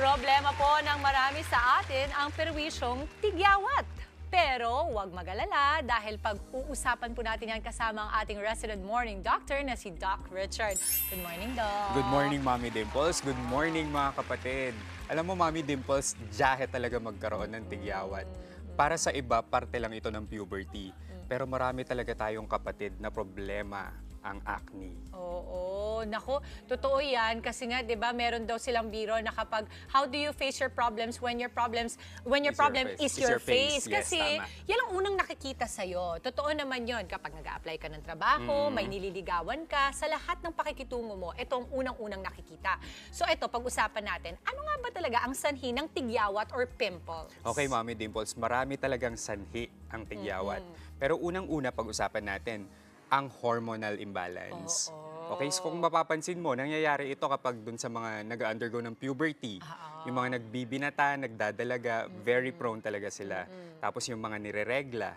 Problema po ng marami sa atin ang perwisyong tigyawat. Pero huwag magalala dahil pag-uusapan po natin yan kasama ang ating resident morning doctor na si Doc Richard. Good morning, Doc. Good morning, Mami Dimples. Good morning, mga kapatid. Alam mo, Mami Dimples, jahe talaga magkaroon ng tigyawat. Para sa iba, parte lang ito ng puberty. Pero marami talaga tayong kapatid na problema ang acne. Oo, nako, totoo yan kasi nga 'di ba meron daw silang biro na kapag how do you face your problems when your problems when your Is your problem is face. Is your, your face. face, Yes, kasi tama. yan ang unang nakikita sa Totoo naman 'yon kapag nag-apply ka ng trabaho, Mm. may nililigawan ka, sa lahat ng pakikitungo mo, ito ang unang-unang nakikita. So ito, pag-usapan natin, ano nga ba talaga ang sanhi ng tigyawat or pimples? Okay, Mami Dimples, marami talagang sanhi ang tigyawat. Pero unang-una, pag-usapan natin, ang hormonal imbalance. Oo. Okay, so kung mapapansin mo, nangyayari ito kapag dun sa mga nag-undergo ng puberty. Ah, Yung mga nagbibinata, nagdadalaga, very prone talaga sila. Tapos yung mga nireregla,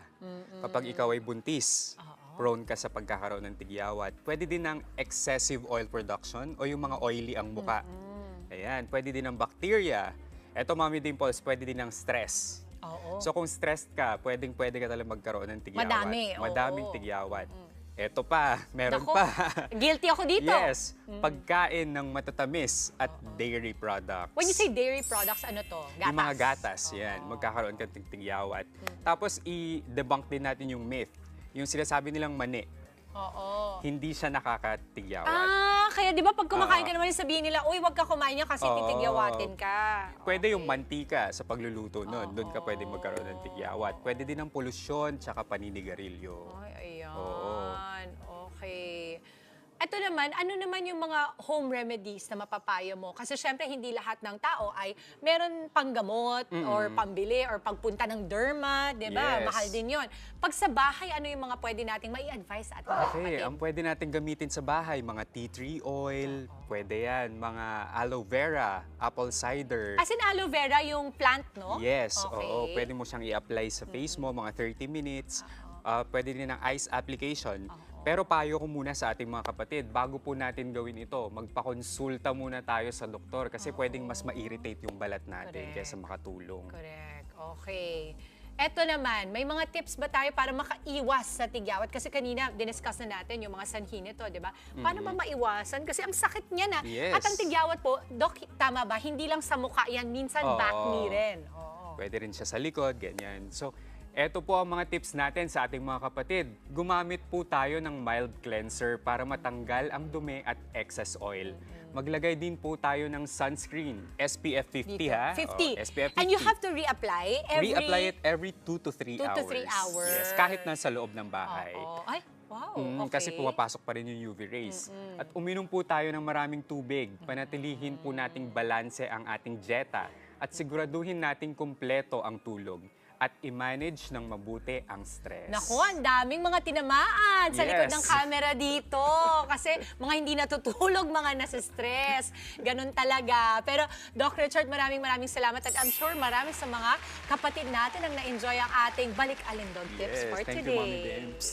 kapag ikaw ay buntis, prone ka sa pagkakaroon ng tigyawat. Pwede din ng excessive oil production o yung mga oily ang muka. Ayan, pwede din ng bacteria. Eto, Mami Dimples, pwede din ng stress. Oo. So kung stressed ka, pwedeng pwede ka talaga magkaroon ng tigyawat. Madami, oo. Madaming tigyawat. Eto pa, meron Nako, pa. guilty ako dito. Mm. Yes, pagkain ng matatamis at dairy products. When you say dairy products, ano to? Gatas? Yung mga gatas, yan, magkakaroon ka ng tigyawat. Tapos i-debunk din natin yung myth. Yung sinasabi nilang mani, Oo. hindi siya nakakatigyawat. Ah, kaya di ba pag kumakain ka Oo. naman sabihin nila, uy, wag ka kumain niya kasi Oo. titigyawatin ka. Pwede Okay. yung mantika sa pagluluto nun. Doon ka pwede magkaroon ng tigyawat. Pwede din ng polusyon tsaka paninigarilyo. Ay, ayan. Oo. Ito naman, ano naman yung mga home remedies na mapapayo mo? Kasi syempre, hindi lahat ng tao ay meron panggamot or pambili or pagpunta ng derma, di ba? Yes. Mahal din yon. Pag sa bahay, ano yung mga pwede nating mai-advise ating mga Okay, kapatid? ang pwede natin gamitin sa bahay, mga tea tree oil, pwede yan, mga aloe vera, apple cider. As in aloe vera, yung plant, no? Yes, Okay. oo, pwede mo siyang i-apply sa face mo, mga 30 minutes. Ah, pwede din ng ice application. Pero payo ko muna sa ating mga kapatid, bago po natin gawin ito, magpakonsulta muna tayo sa doktor kasi pwedeng mas ma-irritate yung balat natin Correct. kaysa makatulong. Correct. Okay. Eto naman, may mga tips ba tayo para makaiwas sa tigyawat? Kasi kanina, diniscuss na natin yung mga sanhi nito, di ba? Paano ba maiwasan? Kasi ang sakit niya na. Yes. At ang tigyawat po, Dok, tama ba? Hindi lang sa mukha yan, minsan Oo. back knee rin. Oo. Pwede rin siya sa likod, ganyan. So, eto po ang mga tips natin sa ating mga kapatid. Gumamit po tayo ng mild cleanser para matanggal ang dumi at excess oil. Maglagay din po tayo ng sunscreen, SPF 50 Dito. ha? 50. Oo, SPF 50. And you have to reapply every... Reapply it every 2 to 3 Two hours. to three hours. Yes, kahit nasa loob ng bahay. Oo. Ay, wow. Mm, okay. Kasi pumapasok pa rin yung UV rays. At uminom po tayo ng maraming tubig. Panatilihin po nating balanse ang ating dieta. At siguraduhin nating kumpleto ang tulog. At i-manage ng mabuti ang stress. Naku, ang daming mga tinamaan sa likod Yes. ng camera dito. Kasi mga hindi natutulog, mga nasa stress. Ganun talaga. Pero Doc Richard, maraming maraming salamat. At I'm sure marami sa mga kapatid natin ang na-enjoy ang ating Balik Alindog tips Yes, for thank today. you, Mami Dems.